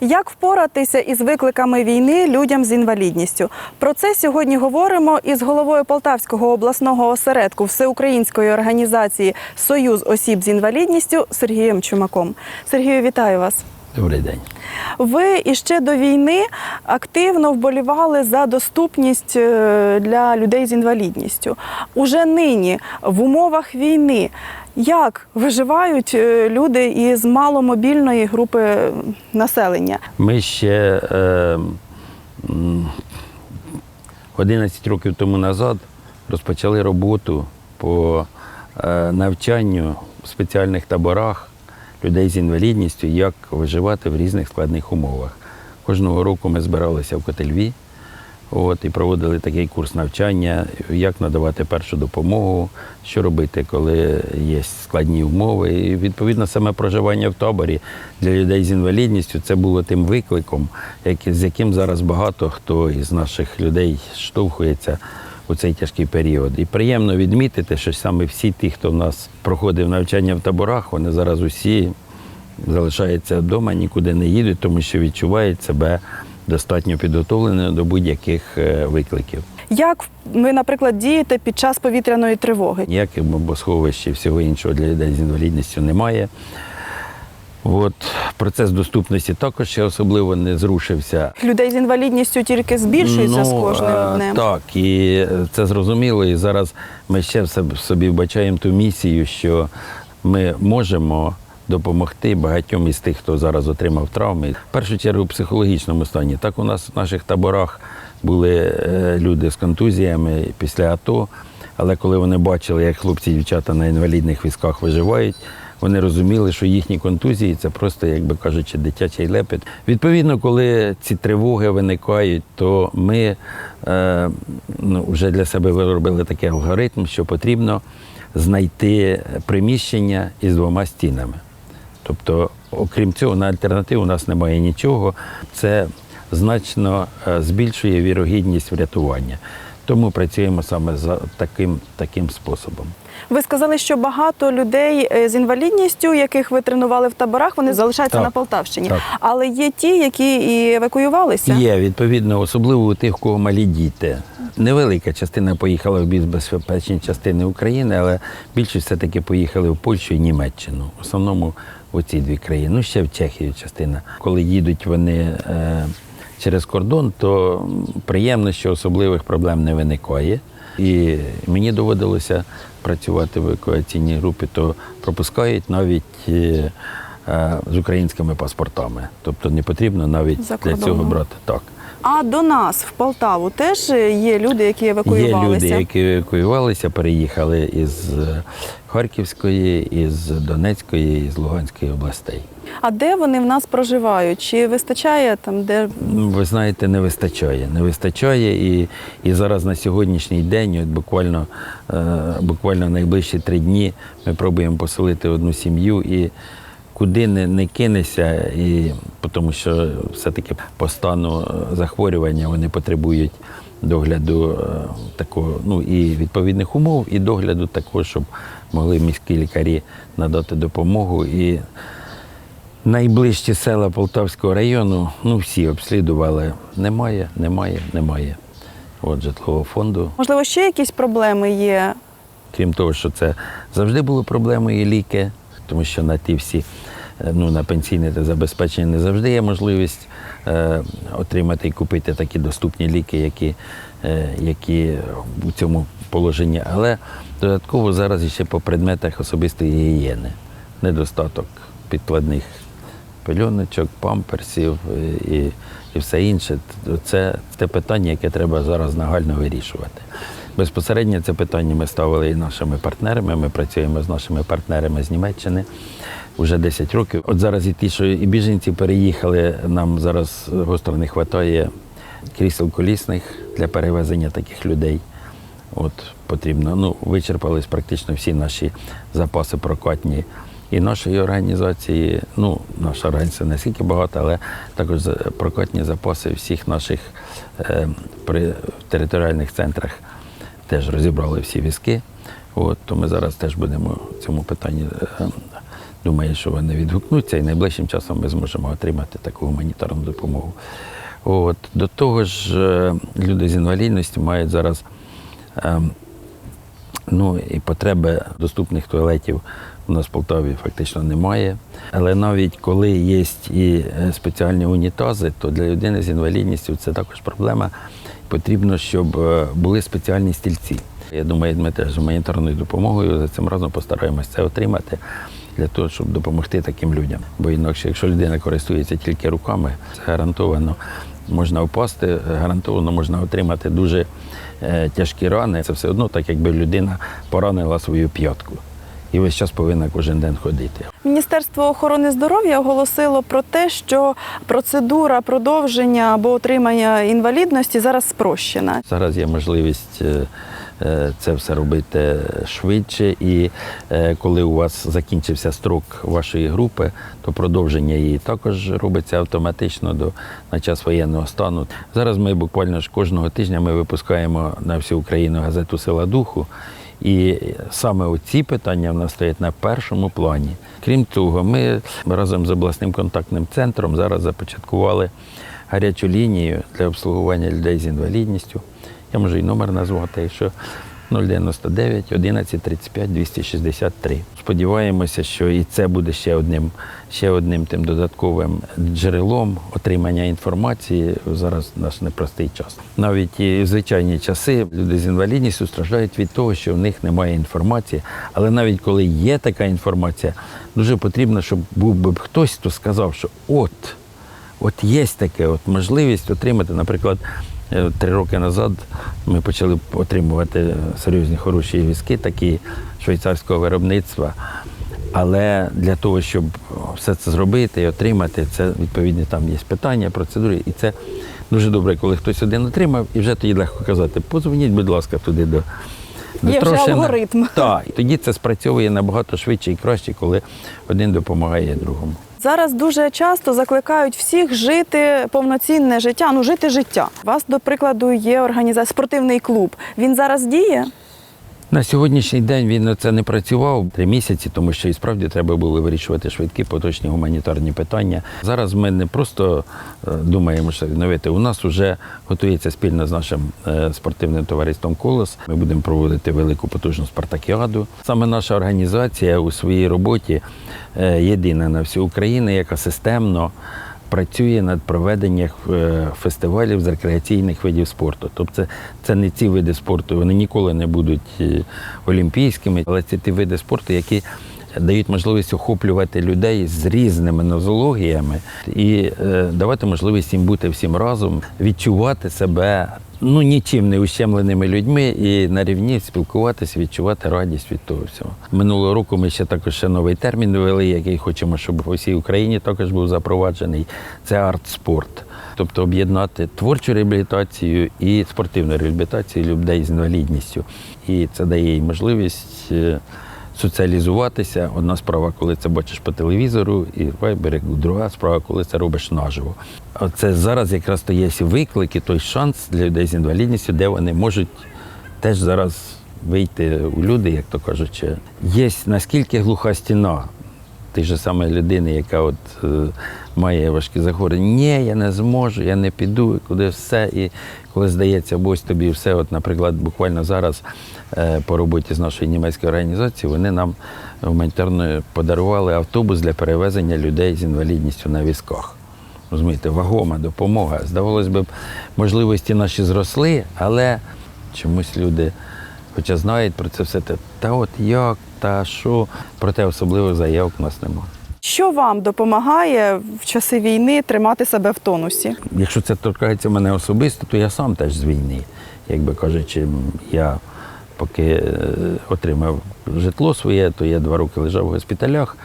Як впоратися із викликами війни людям з інвалідністю? Про це сьогодні говоримо із головою Полтавського обласного осередку всеукраїнської організації Союз осіб з інвалідністю Сергієм Чумаком. Сергію, вітаю вас. Добрий день. Ви іще до війни активно вболівали за доступність е, для людей з інвалідністю. Уже нині, в умовах війни, як виживають е, люди із маломобільної групи населення? Ми ще е, 11 років тому назад розпочали роботу по е, навчанню в спеціальних таборах людей з інвалідністю, як виживати в різних складних умовах. Кожного року ми збиралися в Котельві от, і проводили такий курс навчання, як надавати першу допомогу, що робити, коли є складні умови. І відповідно саме проживання в таборі для людей з інвалідністю це було тим викликом, з яким зараз багато хто із наших людей штовхується у цей тяжкий період. І приємно відмітити, що саме всі ті, хто в нас проходив навчання в таборах, вони зараз усі залишаються вдома, нікуди не їдуть, тому що відчувають себе достатньо підготовленими до будь-яких е, викликів. Як ви, наприклад, дієте під час повітряної тривоги? Ніяких бомбосховищ і всього іншого для людей з інвалідністю немає. От, процес доступності також ще особливо не зрушився. Людей з інвалідністю тільки збільшується з кожним е, днем. Так, і це зрозуміло. І зараз ми ще в собі вбачаємо ту місію, що ми можемо допомогти багатьом із тих, хто зараз отримав травми. В першу чергу в психологічному стані. Так у нас в наших таборах були е, люди з контузіями після АТО, але коли вони бачили, як хлопці і дівчата на інвалідних візках виживають. Вони розуміли, що їхні контузії це просто, як би кажучи, дитячий лепет. Відповідно, коли ці тривоги виникають, то ми е, ну, вже для себе виробили такий алгоритм, що потрібно знайти приміщення із двома стінами. Тобто, окрім цього, на альтернативу у нас немає нічого. Це значно е, збільшує вірогідність врятування. Тому працюємо саме за таким, таким способом. Ви сказали, що багато людей е, з інвалідністю, яких ви тренували в таборах, вони залишаються Так. на Полтавщині. Так. Але є ті, які і евакуювалися. Є, відповідно, особливо у тих, у кого малі діти. Невелика частина поїхала в більш безпечні частини України, але більшість все-таки поїхали в Польщу і Німеччину. В основному у ці дві країни. Ну, ще в Чехію частина. Коли їдуть вони е, через кордон, то приємно, що особливих проблем не виникає. І мені доводилося працювати в евакуаційній групі, то пропускають навіть. е, е, З українськими паспортами, тобто не потрібно навіть для цього брати так. А до нас в Полтаву теж є люди, які евакуювалися? Є люди, які евакуювалися, переїхали із е, Харківської, із Донецької, із Луганської областей. А де вони в нас проживають? Чи вистачає там, де Ну, Ви знаєте, не вистачає. Не вистачає. І, і зараз на сьогоднішній день, от буквально, е, буквально найближчі три дні, ми пробуємо поселити одну сім'ю і куди не, не кинешся, і, тому що все-таки по стану е, захворювання вони потребують догляду е, такого, ну і відповідних умов, і догляду такого, щоб могли міські лікарі надати допомогу. І Найближчі села Полтавського району, ну всі обслідували. Немає, немає, немає. От житлового фонду. можливо ще якісь проблеми є? Крім того, що це завжди було проблемою і ліки, тому що на ті всі, ну на пенсійне забезпечення не завжди є можливість е, отримати і купити такі доступні ліки, які, е, які у цьому положенні. Але додатково зараз ще по предметах особистої гігієни. Недостаток підкладних пельоночок, памперсів е, і, і все інше. Це те питання, яке треба зараз нагально вирішувати. Безпосередньо це питання ми ставили і нашими партнерами. Ми працюємо з нашими партнерами з Німеччини вже 10 років. От зараз і ті, що і біженці переїхали, нам зараз гостро не вистачає крісел колісних для перевезення таких людей. От потрібно. Ну, вичерпались практично всі наші запаси прокатні і нашої організації. Ну, наша організація не скільки багато, але також прокатні запаси всіх наших е, при територіальних центрах теж розібрали всі візки. От, то ми зараз теж будемо цьому питанні е, думаю, що вони відгукнуться, і найближчим часом ми зможемо отримати таку гуманітарну допомогу. От. До того ж, е, люди з інвалідністю мають зараз ем, ну, і потреби доступних туалетів у нас в Полтаві фактично немає. Але навіть коли є і е, спеціальні унітази, то для людини з інвалідністю це також проблема. Потрібно, щоб е, були спеціальні стільці. Я думаю, ми теж з гуманітарною допомогою за цим разом постараємось це отримати для того, щоб допомогти таким людям. Бо інакше, якщо людина користується тільки руками, це гарантовано можна впасти, гарантовано можна отримати дуже е, тяжкі рани. Це все одно так, якби людина поранила свою п'ятку. І весь час повинна кожен день ходити. Міністерство охорони здоров'я оголосило про те, що процедура продовження або отримання інвалідності зараз спрощена. Зараз є можливість е, це все робити швидше, і е, коли у вас закінчився строк вашої групи, то продовження її також робиться автоматично до на час воєнного стану. Зараз ми буквально ж кожного тижня ми випускаємо на всю Україну газету Сила духу. І саме оці питання в нас стоять на першому плані. Крім того, ми разом з обласним контактним центром зараз започаткували гарячу лінію для обслуговування людей з інвалідністю. Я можу і номер назвати, якщо 099 11 35 263. Сподіваємося, що і це буде ще одним, ще одним тим додатковим джерелом отримання інформації. Зараз наш непростий час. Навіть і в звичайні часи люди з інвалідністю страждають від того, що в них немає інформації. Але навіть коли є така інформація, дуже потрібно, щоб був би хтось, хто сказав, що от. От є таке, от можливість отримати, наприклад, три роки назад ми почали отримувати серйозні хороші візки, такі швейцарського виробництва. Але для того, щоб все це зробити і отримати, це відповідні там є питання, процедури. І це дуже добре, коли хтось один отримав, і вже тоді легко казати, позвоніть, будь ласка, туди до. до Є вже алгоритм. Так, і тоді це спрацьовує набагато швидше і краще, коли один допомагає другому. Зараз дуже часто закликають всіх жити повноцінне життя, ну жити життя. У вас, до прикладу, є організація спортивний клуб. Він зараз діє? На сьогоднішній день він на це не працював три місяці, тому що і справді треба було вирішувати швидкі поточні гуманітарні питання. Зараз ми не просто е, думаємо, що відновити. У нас вже готується спільно з нашим е, спортивним товариством Колос. Ми будемо проводити велику потужну спартакіаду. Саме наша організація у своїй роботі е, єдина на всю Україну, яка системно працює над проведенням е, фестивалів з рекреаційних видів спорту. Тобто це, це не ці види спорту, вони ніколи не будуть е, олімпійськими, але це ті види спорту, які дають можливість охоплювати людей з різними нозологіями і е, давати можливість їм бути всім разом, відчувати себе ну нічим не ущемленими людьми і на рівні спілкуватися, відчувати радість від того всього. Минулого року ми ще також ще новий термін ввели, який хочемо, щоб по всій Україні також був запроваджений. Це арт-спорт. Тобто об'єднати творчу реабілітацію і спортивну реабілітацію людей з інвалідністю. І це дає їй можливість е, соціалізуватися. Одна справа, коли це бачиш по телевізору, і вайбер, друга справа, коли це робиш наживо. Це зараз якраз то є виклики, той шанс для людей з інвалідністю, де вони можуть теж зараз вийти у люди, як то кажуть. Є наскільки глуха стіна тієї ж саме людини, яка от е, має важкі захворювання. Ні, я не зможу, я не піду, і куди все. І коли здається, ось тобі все, от, наприклад, буквально зараз е, по роботі з нашої німецької організації, вони нам гуманітарно подарували автобус для перевезення людей з інвалідністю на візках. Розумієте, вагома допомога. Здавалось би, можливості наші зросли, але чомусь люди, хоча знають про це все, та, от як, та що, проте особливих заявок у нас немає. Що вам допомагає в часи війни тримати себе в тонусі? Якщо це торкається мене особисто, то я сам теж з війни. Якби кажучи, я поки е, отримав житло своє, то я два роки лежав в госпіталях.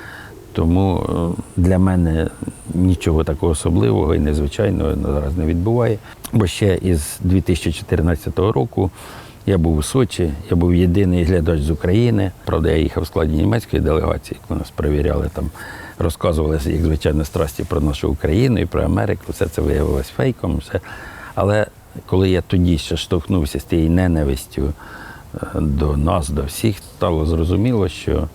Тому е, для мене нічого такого особливого і незвичайного зараз не відбуває. Бо ще із 2014 року я був у Сочі, я був єдиний глядач з України. Правда, я їхав в складі німецької делегації, коли нас перевіряли там, розказували, як звичайно, страсті про нашу Україну і про Америку. Все це виявилось фейком. Все. Але коли я тоді ще штовхнувся з тією ненавистю е, до нас, до всіх, стало зрозуміло, що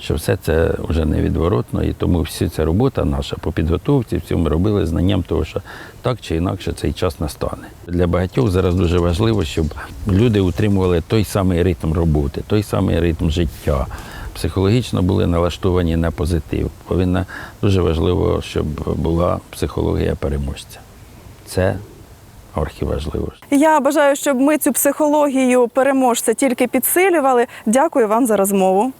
що все це вже невідворотно, і тому всі ця робота наша по підготовці, всю ми робили знанням того, що так чи інакше цей час настане. Для багатьох зараз дуже важливо, щоб люди утримували той самий ритм роботи, той самий ритм життя. Психологічно були налаштовані на позитив. Повинна дуже важливо, щоб була психологія переможця. Це архіважливо. Я бажаю, щоб ми цю психологію переможця тільки підсилювали. Дякую вам за розмову.